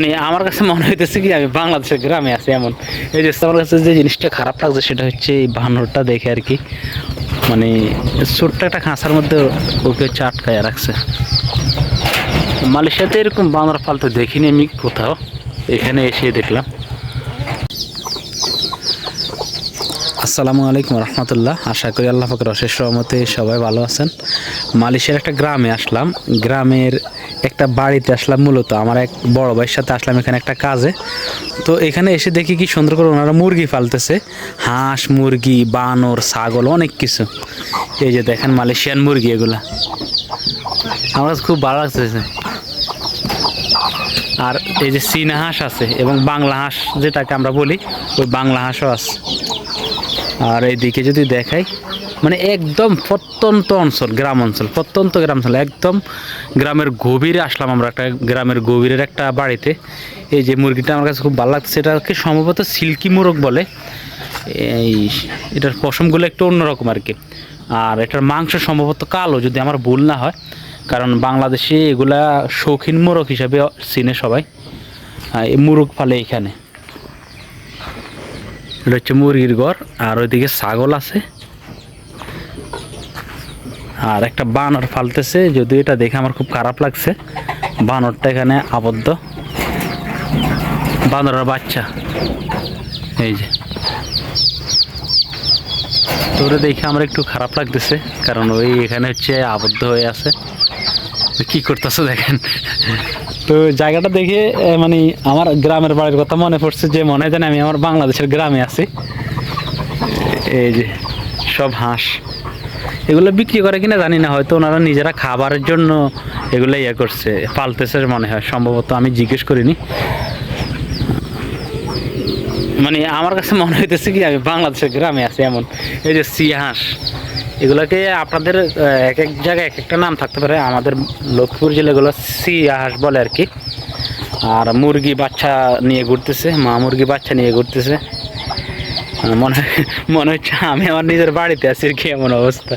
মানে আমার কাছে মনে হইতেছে কি, আমি বাংলাদেশের গ্রামে আছি এমন। এই যে আমার কাছে যে জিনিসটা খারাপ লাগছে সেটা হচ্ছে এই বানরটা দেখে আর কি। মানে ছোট্ট একটা খাঁচার মধ্যে ওকে হচ্ছে আটকায় রাখছে। মালয়েশিয়াতে এরকম বানর ফালতে দেখিনি আমি কোথাও। এখানে এসে দেখলাম। আসসালামু আলাইকুম রহমতুল্লাহ। আশা করি আল্লাহ ফাকর অশেষ রহমতে সবাই ভালো আছেন। মালয়েশিয়ার একটা গ্রামে আসলাম। গ্রামের একটা বাড়িতে আসলাম মূলত। আমার এক বড় ভাইয়ের সাথে আসলাম এখানে একটা কাজে। তো এখানে এসে দেখি কি সুন্দর করে ওনারা মুরগি পালতেছে। হাঁস, মুরগি, বানর, ছাগল, অনেক কিছু। এই যে দেখেন মালয়েশিয়ান মুরগি এগুলা। আমার খুব ভালো লাগতেছে। আর এই যে চীনা হাঁস আছে এবং বাংলা হাঁস যেটাকে আমরা বলি, ওই বাংলা হাঁসও আছে। আর এইদিকে যদি দেখাই মানে একদম প্রত্যন্ত অঞ্চল, গ্রাম অঞ্চল, প্রত্যন্ত গ্রাম অঞ্চল, একদম গ্রামের গভীরে আসলাম আমরা একটা গ্রামের গভীরের একটা বাড়িতে। এই যে মুরগিটা আমার কাছে খুব ভালো লাগছে এটাকে সম্ভবত সিল্কি মোরগ বলে। এই এটার পশমগুলো একটু অন্যরকম আর কি। আর এটার মাংস সম্ভবত কালো, যদি আমার ভুল না হয়, কারণ বাংলাদেশে এগুলা শৌখিন মোরগ হিসাবে চিনে সবাই। এই মুরগ ফালে এখানে। এটা হচ্ছে মুরগির ঘর, আর ওইদিকে ছাগল আছে। আর একটা বানর ফালতেছে যদি এটা দেখে আমার খুব খারাপ লাগছে। বানরটা এখানে আবদ্ধ। বানরের বাচ্চা। এই যে। তো ওটা দেখে আমার একটু খারাপ লাগতেছে, কারণ ওই এখানে হচ্ছে আবদ্ধ হয়ে আছে। কি করতেছে দেখেন। তো জায়গাটা দেখে মানে আমার গ্রামের বাড়ির কথা মনে পড়ছে যে মনে হয় আমি আমার বাংলাদেশের গ্রামে আছি। এই যে সব হাঁস। এগুলো বিক্রি করে কিনা জানি না, হয়তো ওনারা নিজেরা খাবারের জন্য এগুলো ইয়ে করছে, পালতেছে মনে হয়, সম্ভবত আমি জিজ্ঞেস করিনি। মানে আমার কাছে মনে হইতেছে কি আমি বাংলাদেশের গ্রামে আছি এমন। এই যে সি হাঁস এগুলোকে আপনাদের এক এক জায়গায় এক একটা নাম থাকতে পারে। আমাদের লক্ষ্মীপুর জেলা এগুলো সি হাঁস বলে আর কি। আর মুরগি বাচ্চা নিয়ে ঘুরতেছে, মা মুরগি বাচ্চা নিয়ে ঘুরতেছে। মনে মনে হচ্ছে আমি আমার নিজের বাড়িতে আছি আর কি এমন অবস্থা।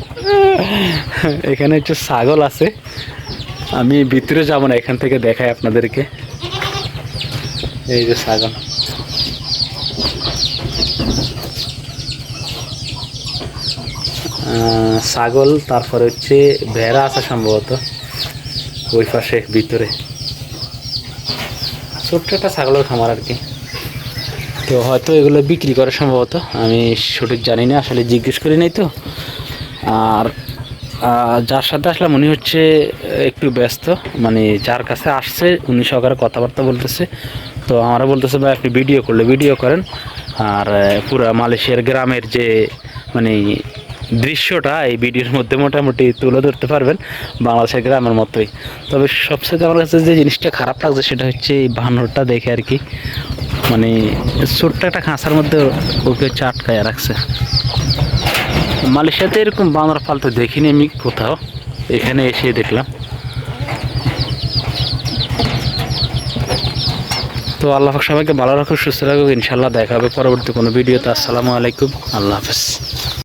এখানে হচ্ছে ছাগল আছে। আমি ভিতরে যাব না, এখান থেকে দেখাই আপনাদেরকে। এই যে ছাগল। ছাগল, তারপরে হচ্ছে ভেড়া আছে সম্ভবত, ওই পাশে, ভিতরে। ছোট্ট একটা ছাগলের খামার আর কি। তো হয়তো এগুলো বিক্রি করে সম্ভবত, আমি সঠিক জানি না, আসলে জিজ্ঞেস করি নাই তো। আর যার সাথে আসলাম উনি হচ্ছে একটু ব্যস্ত মানে যার কাছে আসছে, উনি সহকারে কথাবার্তা বলতেছে। তো আমরা বলতেছে, ভাই, আপনি ভিডিও করলে ভিডিও করেন। আর পুরো মালয়েশিয়ার গ্রামের যে মানে দৃশ্যটা এই ভিডিওর মধ্যে মোটামুটি তুলে ধরতে পারবেন বাংলাদেশের গ্রামের মতোই। তবে সবচেয়ে আমার কাছে যে জিনিসটা খারাপ লাগছে সেটা হচ্ছে এই বানরটা দেখে আর কি। মানে ছোট্ট একটা খাঁচার মধ্যে ওকে হচ্ছে আটকায় রাখছে। মালয়েশিয়াতে এরকম বানর পালতে দেখিনি আমি কোথাও, এখানে এসে দেখলাম। তো আল্লাহ সবাইকে ভালো রাখুক, সুস্থ রাখুক ইনশাল্লাহ দেখা হবে পরবর্তী কোনো ভিডিওতে। আসসালামু আলাইকুম, আল্লাহ হাফেজ।